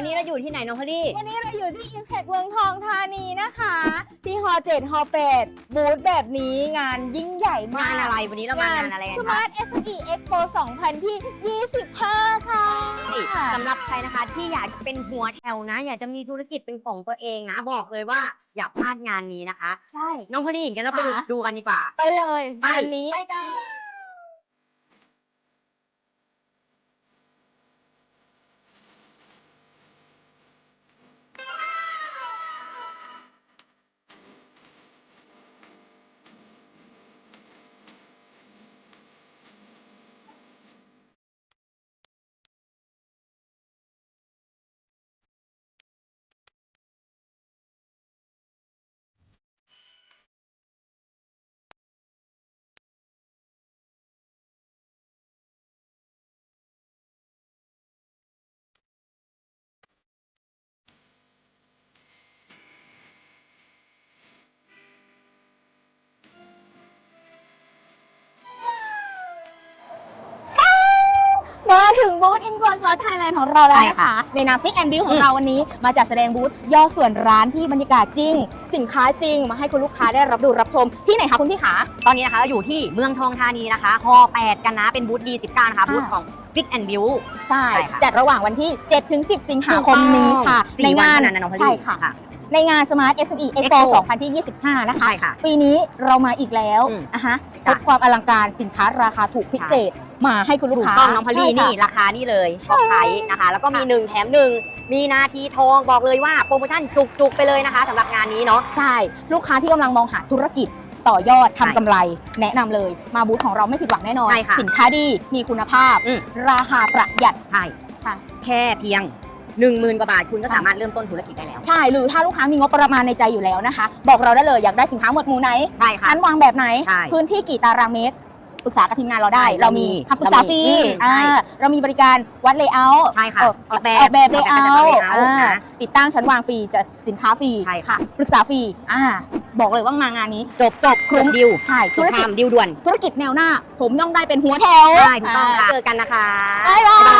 วันนี้เราอยู่ที่ไหนน้องพอลี่ วันนี้เราอยู่ที่ Impact เมืองทองธานีนะคะ ที่ฮอ7ฮอ8บูธแบบนี้งานยิ่งใหญ่มากงานอะไรวันนี้เรามางานอะไรกันคะ Smart SME Expo 2000ที่25 ค่ะ สำหรับใครนะคะที่อยากเป็นหัวแถวนะ อยากจะมีธุรกิจเป็นของตัวเองนะ บอกเลยว่าอย่าพลาดงานนี้นะคะ ใช่ น้องพอลี่งั้นเราไปดูค่ะ ดูกันดีกว่า ไปเลยไปวัน มาถึงบูธ i m p o r t Plus Thailand ของเราแล้วนะคะ ในนาม Pick and Build ของเราวันนี้ มาจัดแสดงบูธย่อส่วนร้านที่บรรยากาศจริง สินค้าจริง มาให้คุณลูกค้าได้รับดูรับชมที่ไหนคะคุณพี่ขา ตอนนี้นะคะเราอยู่ที่เมืองทองธานีนะคะฮอ8กันนะ เป็นบูธ D19 นะคะค่ะบูธของ Big and View ใช่ใช่ค่ะจัดระหว่างวันที่7ถึง10 สิงหาคมนี้ค่ะสี่ในงานวัเท่นั้นนะน้องพอใช่ลี่ค่ะ ในงาน Smart SME Expo Expo 2025 นะคะ ใช่ค่ะปีนี้เรามาอีกแล้วอืมอะฮะพจ้ะ บความอลังการสินค้าราคาถูกพิเศษมาให้คุณลูกถูกค้าต้องน้องพอลี่ใช่นี่ค่ะราคานี่เลยช็อปไทยนะคะ แล้วก็มีหนึ่งแถมหนึ่งมีนาทีทองบอกเลยว่าโปรโมชั่นจุกๆ ไปเลยนะคะสำหรับงานนี้เนาะ ใช่ ลูกค้าที่กำลังมองหาธุรกิจต่อยอดทำใช่กำไร แนะนำเลย มาบูธของเราไม่ผิดหวังแน่นอน ใช่ค่ะสินค้าดีมีคุณภาพ อืม ราคาประหยัด ใช่ค่ะ แค่เพียง 1 0,000กว่าบาทคุณก็สามารถเริ่มต้นธุรกิจได้แล้ว ใช่ หรือถ้าลูกค้ามีงบประมาณในใจอยู่แล้วนะคะ บอกเราได้เลยอยากได้สินค้าหมวดหมู่ไหนใช่ค่ะชั้นวางแบบไหน ใช่พื้นที่กี่ตารางเมตรปรึกษากับทีมงานเราได้ ใช่เรามีเรามีคำปรึกษาฟรีเรามีอืมใช่อ่าเรามีบริการวัดเลเยอร์ใช่ค่ะออกออกแบบออกแบบเลเยอออกร์แบบเป็น layout นะติดตั้งชั้นวางฟรีจะสินค้าฟรีใช่ค่ะ ปรึกษาฟรีอ่าบอกเลยว่ามางานนี้จบจบคลุมดิวใช่ธุธุรรกิกิจจดิวด่วน ธุรกิจแนวหน้า ผมย่องได้เป็นหัวแถวใช่ถูกต้องค่ะ เจอกันนะคะ บ๊ายบาย